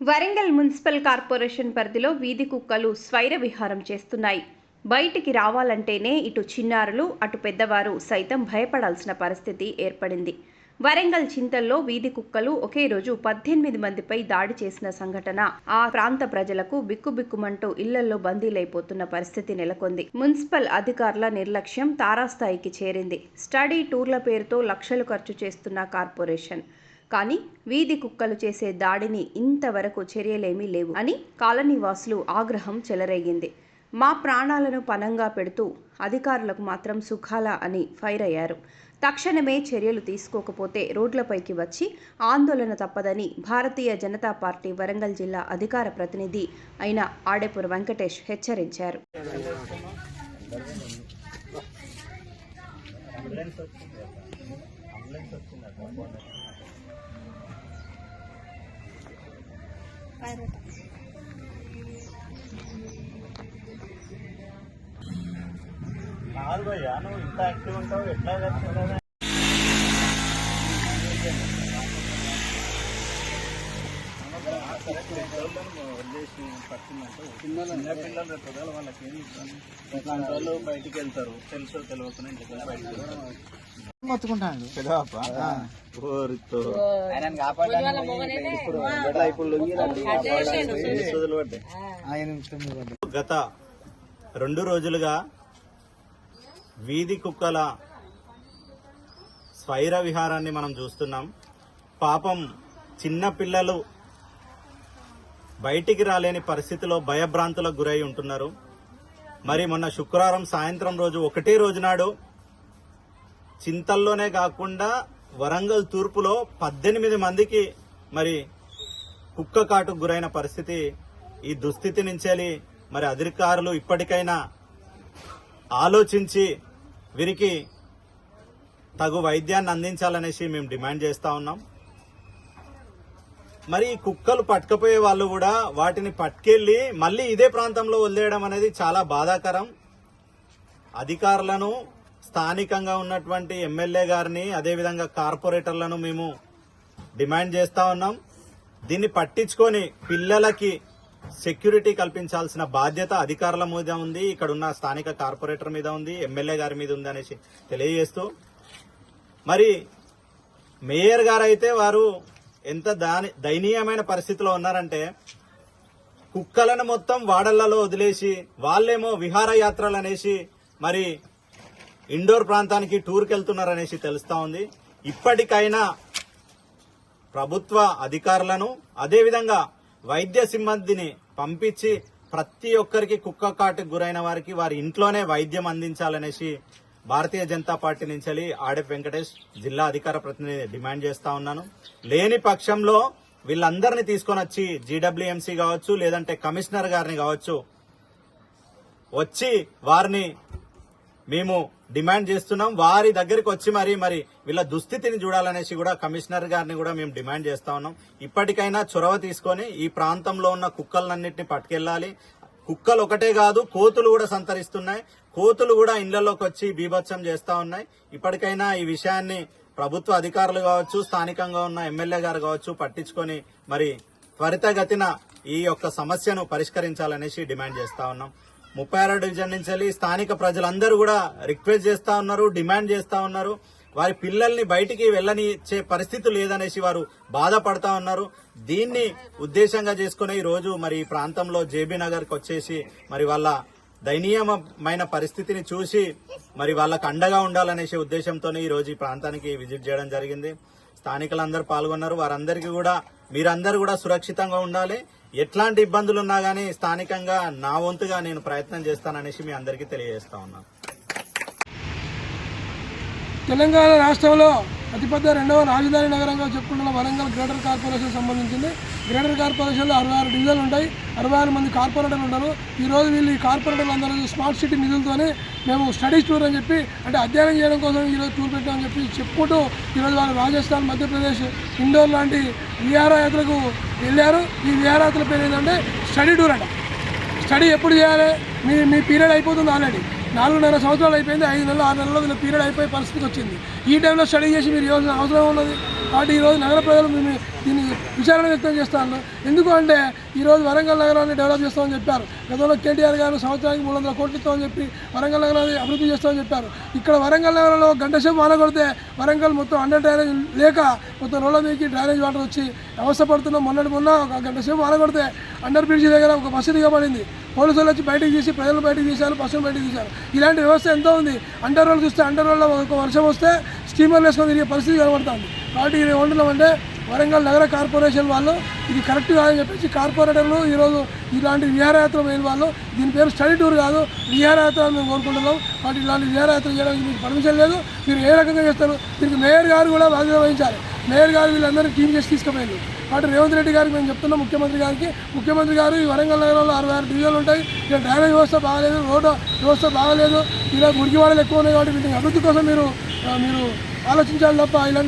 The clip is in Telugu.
వరంగల్ మున్సిపల్ కార్పొరేషన్ పరిధిలో వీధి కుక్కలు స్వైర విహారం చేస్తున్నాయి. బయటికి రావాలంటేనే ఇటు చిన్నారులు అటు పెద్దవారు సైతం భయపడాల్సిన పరిస్థితి ఏర్పడింది. వరంగల్ చింతల్లో వీధి కుక్కలు ఒకే రోజు పద్దెనిమిది మందిపై దాడి చేసిన సంఘటన ఆ ప్రాంత ప్రజలకు బిక్కుబిక్కుమంటూ ఇళ్ళలో బందీలైపోతున్న పరిస్థితి నెలకొంది. మున్సిపల్ అధికారుల నిర్లక్ష్యం తారాస్థాయికి చేరింది. స్టడీ టూర్ల పేరుతో లక్షలు ఖర్చు చేస్తున్న కార్పొరేషన్ కానీ వీధి కుక్కలు చేసే దాడిని ఇంతవరకు చర్యలేమీ లేవు అని కాలనీవాసులు ఆగ్రహం చెలరేగింది. మా ప్రాణాలను పనంగా పెడుతూ అధికారులకు మాత్రం సుఖాల అని ఫైర్ అయ్యారు. తక్షణమే చర్యలు తీసుకోకపోతే రోడ్లపైకి వచ్చి ఆందోళన తప్పదని భారతీయ జనతా పార్టీ వరంగల్ జిల్లా అధికార ప్రతినిధి అయిన ఆడేపూర్ వెంకటేష్ హెచ్చరించారు. కాదు భయ్యా నువ్వు ఇంత యాక్టివ్ ఉంటావు ఎట్లా చేస్తున్నావు వాళ్ళకి ఏమి వాళ్ళు బయటికి వెళ్తారు తెలుసు తెలియకుండా ఇంటికి బయటకు మొత్తుకుంటాడు. గత రెండు రోజులుగా వీధి కుక్కల స్వైర విహారాన్ని మనం చూస్తున్నాం. పాపం చిన్న పిల్లలు బయటికి రాలేని పరిస్థితిలో భయభ్రాంతులకు గురై ఉంటున్నారు. మరి మొన్న శుక్రవారం సాయంత్రం రోజు ఒకటే రోజు నాడు చింతల్లోనే కాకుండా వరంగల్ తూర్పులో పద్దెనిమిది మందికి మరి కుక్క కాటుకు గురైన పరిస్థితి ఈ దుస్థితి నుంచి మరి అధికారులు ఇప్పటికైనా ఆలోచించి వీరికి తగు వైద్యాన్ని అందించాలనేసి మేము డిమాండ్ చేస్తా ఉన్నాం. మరి ఈ కుక్కలు పట్టుకపోయే వాళ్ళు కూడా వాటిని పట్టుకెళ్ళి మళ్ళీ ఇదే ప్రాంతంలో వదిలేయడం అనేది చాలా బాధాకరం. అధికారులను స్థానికంగా ఉన్నటువంటి ఎమ్మెల్యే గారిని అదేవిధంగా కార్పొరేటర్లను మేము డిమాండ్ చేస్తా ఉన్నాం. దీన్ని పట్టించుకొని పిల్లలకి సెక్యూరిటీ కల్పించాల్సిన బాధ్యత అధికారుల మీద ఉంది. ఇక్కడ ఉన్న స్థానిక కార్పొరేటర్ మీద ఉంది ఎమ్మెల్యే గారి మీద ఉంది అనేసి తెలియజేస్తూ. మరి మేయర్ గారు అయితే వారు ఎంత దాని దయనీయమైన పరిస్థితిలో ఉన్నారంటే కుక్కలను మొత్తం వాడళ్ళలో వదిలేసి వాళ్ళేమో విహారయాత్రలు అనేసి మరి ఇండోర్ ప్రాంతానికి టూర్కి వెళ్తున్నారనేసి తెలుస్తా ఉంది. ఇప్పటికైనా ప్రభుత్వ అధికారులను అదేవిధంగా వైద్య సిబ్బందిని పంపించి ప్రతి ఒక్కరికి కుక్క కాటుకు గురైన వారికి వారి ఇంట్లోనే వైద్యం అందించాలనేసి భారతీయ జనతా పార్టీ నుంచి ఆడెప్ వెంకటేష్ జిల్లా అధికార ప్రతినిధి డిమాండ్ చేస్తా ఉన్నాను. లేని పక్షంలో వీళ్ళందరినీ తీసుకొని వచ్చి జీడబ్ల్యూఎంసీ కావచ్చు లేదంటే కమిషనర్ గారిని కావచ్చు వచ్చి వారిని మేము డిమాండ్ చేస్తున్నాం. వారి దగ్గరికి వచ్చి మరి మరి వీళ్ళ దుస్థితిని చూడాలనేసి కూడా కమిషనర్ గారిని కూడా మేము డిమాండ్ చేస్తా ఉన్నాం. ఇప్పటికైనా చొరవ తీసుకొని ఈ ప్రాంతంలో ఉన్న కుక్కలన్నింటినీ పట్టుకెళ్ళాలి. కుక్కలు ఒకటే కాదు కోతులు కూడా సంతరిస్తున్నాయి. కోతులు కూడా ఇళ్ళలోకి వచ్చి బీభత్సం చేస్తా ఉన్నాయి. ఇప్పటికైనా ఈ విషయాన్ని ప్రభుత్వ అధికారులు కావచ్చు స్థానికంగా ఉన్న ఎమ్మెల్యే గారు కావచ్చు పట్టించుకొని మరి త్వరితగతిన ఈ యొక్క సమస్యను పరిష్కరించాలనేసి డిమాండ్ చేస్తా ఉన్నాం. ముప్పై ఆరో డివిజన్ నుంచి వెళ్ళి స్థానిక ప్రజలందరూ కూడా రిక్వెస్ట్ చేస్తా ఉన్నారు డిమాండ్ చేస్తా ఉన్నారు. వారి పిల్లల్ని బయటికి వెళ్ళనిచ్చే పరిస్థితి లేదనేసి వారు బాధపడతా ఉన్నారు. దీన్ని ఉద్దేశంగా చేసుకునే ఈ రోజు మరి ఈ ప్రాంతంలో జేబీ నగర్కి వచ్చేసి మరి వాళ్ళ దయనీయమైన పరిస్థితిని చూసి మరి వాళ్ళకు అండగా ఉండాలనేసే ఉద్దేశంతో ఈ రోజు ఈ ప్రాంతానికి విజిట్ చేయడం జరిగింది. స్థానికులందరూ పాల్గొన్నారు. వారందరికీ కూడా మీరందరూ కూడా సురక్షితంగా ఉండాలి. ఎట్లాంటి ఇబ్బందులు ఉన్నా స్థానికంగా నా వంతుగా నేను ప్రయత్నం చేస్తాననేసి మీ అందరికీ తెలియజేస్తా ఉన్నాను. తెలంగాణ రాష్ట్రంలో అతిపెద్ద రెండవ రాజధాని నగరంగా చెప్పుకుంటున్న వరంగల్ గ్రేటర్ కార్పొరేషన్ సంబంధించింది. గ్రేటర్ కార్పొరేషన్లో అరవై ఆరు డివిజన్లు ఉంటాయి. అరవై ఆరు మంది కార్పొరేటర్లు ఉంటారు ఈరోజు వీళ్ళు ఈ కార్పొరేటర్లు అందరూ స్మార్ట్ సిటీ నిధులతోనే మేము స్టడీస్ టూర్ అని చెప్పి అంటే అధ్యయనం చేయడం కోసం ఈరోజు టూర్ పెట్టామని చెప్పి చెప్పుకుంటూ ఈరోజు వాళ్ళు రాజస్థాన్ మధ్యప్రదేశ్ ఇండోర్ లాంటి విహారయాత్రకు వెళ్ళారు. ఈ విహారయాత్ర పేరు ఏంటంటే స్టడీ టూర్ అంట. స్టడీ ఎప్పుడు చేయాలి? మీ మీ పీరియడ్ అయిపోతుంది ఆల్రెడీ. నాలుగున్నర సంవత్సరాలు అయిపోయింది ఐదు నెలలు ఆరు నెలల్లో వీళ్ళ పీరియడ్ అయిపోయే పరిస్థితి వచ్చింది. ఈ టైంలో స్టడీ చేసి మీరు ఇవ్వాల్సిన అవసరం ఉన్నది కాబట్టి ఈరోజు నగర ప్రజలు మేము దీన్ని విచారణ వ్యక్తం చేస్తాను ఎందుకు అంటే ఈరోజు వరంగల్ నగరాన్ని డెవలప్ చేస్తామని చెప్పారు. గతంలో కేటీఆర్ గారు సంవత్సరానికి మూడు వందల కోట్లు ఇస్తామని చెప్పి వరంగల్ నగరాన్ని అభివృద్ధి చేస్తామని చెప్పారు. ఇక్కడ వరంగల్ నగరంలో గంట సేపు మానగొడితే కొడితే వరంగల్ మొత్తం అండర్ డ్రైనేజ్ లేక మొత్తం రోడ్ల మీదకి డ్రైనేజ్ వాటర్ వచ్చి అవస్థ పడుతున్నాం మొన్నటి మొన్న ఒక గంట సేపు మానగొడితే కొడితే అండర్ బ్రిడ్జ్ దగ్గర ఒక బస్సు దిగబడింది. పోలీసులు వచ్చి బయటకు తీసి ప్రజలు బయటకు తీశారు బస్సులు బయటకు తీశారు. ఇలాంటి వ్యవస్థ ఎంతో ఉంది. అండర్ రోడ్ చూస్తే అండర్ రోడ్లో ఒక వర్షం వస్తే స్టీమర్లు వేసుకొని తిరిగే పరిస్థితి కనబడుతుంది. కాబట్టి ఇది ఏమంటున్నామంటే వరంగల్ నగర కార్పొరేషన్ వాళ్ళు ఇది కరెక్ట్ కాదని చెప్పేసి కార్పొరేటర్లు ఈరోజు ఇలాంటి విహారయాత్ర పోయిన వాళ్ళు దీని పేరు స్టడీ టూర్ కాదు విహారయాత్ర మేము కోరుకుంటున్నాం. వాటి ఇలాంటి విహారయాత్ర చేయడానికి మీకు పర్మిషన్ లేదు. మీరు ఏ రకంగా చేస్తారు? దీనికి మేయర్ గారు కూడా బాధ్యత వహించాలి. మేయర్ గారు వీళ్ళందరినీ టీం చేసి తీసుకుపోయింది. వాటి రేవంత్ రెడ్డి గారికి మేము చెప్తున్నాం ముఖ్యమంత్రి గారికి. ముఖ్యమంత్రి గారు ఈ వరంగల్ నగరంలో అరవై ఆరు డివిజన్లు ఉంటాయి. ఇక్కడ డ్రైనేజ్ వ్యవస్థ బాగాలేదు రోడ్డు వ్యవస్థ బాగాలేదు. ఇలా మురికివాడలు ఎక్కువ ఉన్నాయి కాబట్టి వీటిని అభివృద్ధి కోసం మీరు మీరు ఆలోచించాలి తప్ప ఇలా